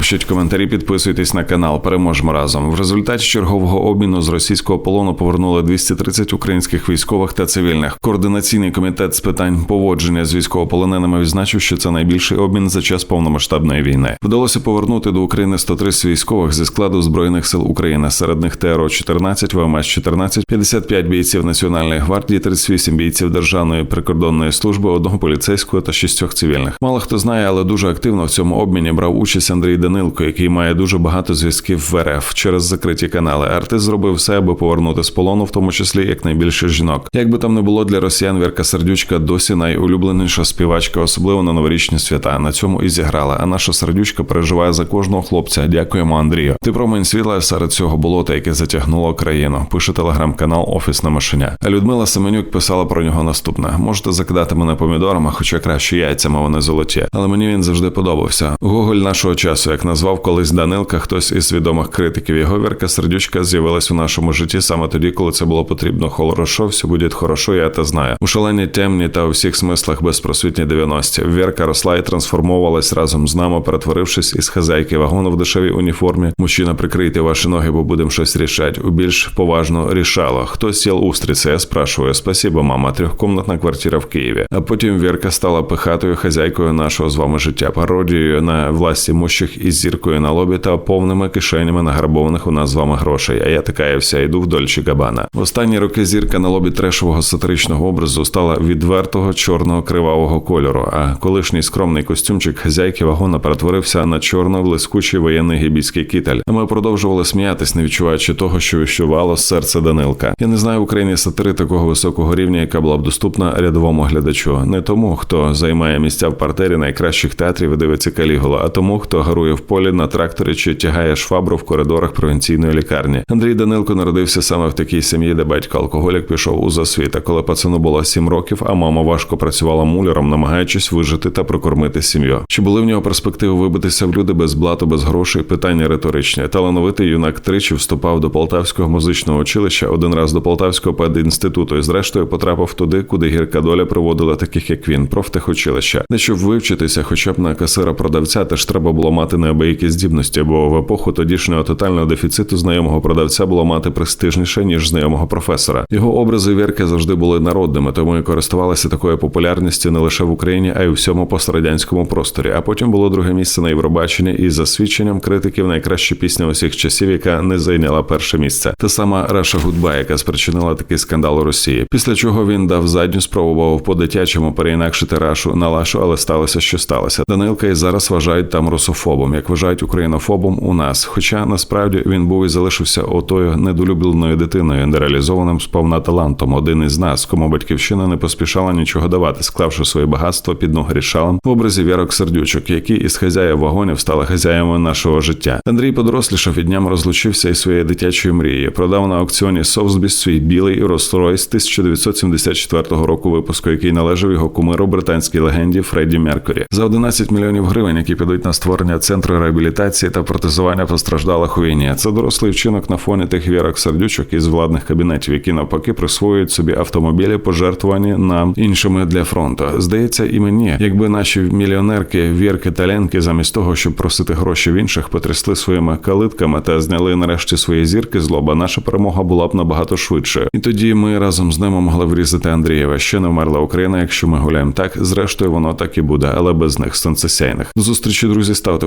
пишіть коментарі, підписуйтесь на канал. Переможемо разом. В результаті чергового обміну з російського полону повернули 230 українських військових та цивільних. Координаційний комітет з питань поводження з військовополоненими відзначив, що це найбільший обмін за час повномасштабної війни. Вдалося повернути до України 130 військових зі складу збройних сил України. Серед них ТРО 14 ВМС 14 55 бійців Національної гвардії, 38 бійців Державної прикордонної служби, одного поліцейського та шістьох цивільних. Мало хто знає, але дуже активно в цьому обміні брав участь Андрій Данилко, який має дуже багато зв'язків в РФ через закриті канали. Артист зробив все, аби повернути з полону, в тому числі якнайбільше жінок. Як би там не було для росіян, Вірка Сердючка досі найулюбленіша співачка, особливо на новорічні свята. На цьому і зіграла. А наша сердючка переживає за кожного хлопця. Дякуємо, Андрію. Ти промень світла серед цього болота, яке затягнуло країну. Пише телеграм-канал Офісна машиня. А Людмила Семенюк писала про нього наступне: можете закидати мене помідорами, хоча краще яйцями вони золоті. Але мені він завжди подобався. Гоголь нашого часу, як назвав колись Данилка, хтось із відомих критиків. Його вірка сердючка з'явилась у нашому житті саме тоді, коли це було потрібно. Хорошо, все буде хорошо, я це знаю. У шалені темні та у всіх смислах безпросвітні 90-ті. Вірка росла і трансформовувалась разом з нами, перетворившись із хазяйки вагону в дешевій уніформі. Мужчина, прикрийте ваші ноги, бо будемо щось рішать. У більш поважно рішало. Хто сіл устриці? Я спрашиваю. Спасибо, мама. Трьохкомнатна квартира в Києві. А потім Вірка стала пихатою хазяйкою нашого з вами життя, пародією на власті мущих із зіркою на лобі та повними кишенями награбованих у нас з вами грошей. А я така я вся йду в Дольче Габана. В останні роки зірка на лобі трешового сатиричного образу стала відвертого чорного кривавого кольору. А колишній скромний костюмчик хазяйки вагона перетворився на чорно блискучий воєнний гібійський китель. А ми продовжували сміятись, не відчуваючи того, що вищувало з серця Данилка. Я не знаю в Україні сатири такого високого рівня, яка була б доступна рядовому глядачу, не тому, хто займає місця в партері найкращих театрів і дивиться калігола, а тому, хто гарує в полі на тракторі чи тягає швабру в коридорах провінційної лікарні. Андрій Данилко народився саме в такій сім'ї, де батько алкоголік пішов у засвіта, коли пацану було сім років, а мама важко працювала муляром, намагаючись вижити та прокормити сім'ю. Чи були в нього перспективи вибитися в люди без блату, без грошей? Питання риторичне. Талановитий юнак тричі вступав до Полтавського музичного училища, один раз до Полтавського педінституту, і зрештою потрапив туди, куди гірка доля приводила таких, як він, профтехучилища. Де щоб вивчитися, хоча б на касира продавця, теж треба було мати неабиякі здібності, бо в епоху тодішнього тотального дефіциту знайомого продавця було мати престижніше ніж знайомого професора. Його образи вірки завжди були народними, тому і користувалися такою популярністю не лише в Україні, а й у всьому пострадянському просторі. А потім було друге місце на Євробаченні із засвідченням критиків найкраща пісня усіх часів, яка не зайняла перше місце. Та сама Раша Гудбай, яка спричинила такий скандал у Росії. Після чого він дав задню, спробував по дитячому переінакшити рашу на лашу, але сталося, що сталося. Данилка і зараз вважають там русофобом, як вважають українофобом у нас. Хоча насправді він був і залишився отою недолюбленою дитиною, нереалізованим сповна талантом. Один із нас, кому батьківщина не поспішала нічого давати, склавши своє багатство під ноги рішалом в образі вірок сердючок, які із хазяїв вагонів стали хазяями нашого життя. Андрій подорослішав і дням розлучився із своєю дитячою мрією. Продав на аукціоні Совсбіс свій білий Rolls-Royce 1974 року випуску, який належав його кумиру британській легенді Фредді Меркурі за 11 мільйонів гривень, які підуть на створення центру реабілітації та протезування постраждалих у війні. Це дорослий вчинок на фоні тих вірок сердючок із владних кабінетів, які навпаки присвоюють собі автомобілі, пожертвувані нам іншими для фронту. Здається, і мені, якби наші мільйонерки, вірки та ленки, замість того, щоб просити гроші в інших, потрясли своїми калитками та зняли нарешті свої зірки з лоба, наша перемога була б набагато швидше. І тоді ми разом з ними могли врізати Андрієва. Ще не вмерла Україна, якщо ми гуляємо так. Зрештою, воно так і буде, але без них сонцесяйних. До зустрічі, друзі, ставте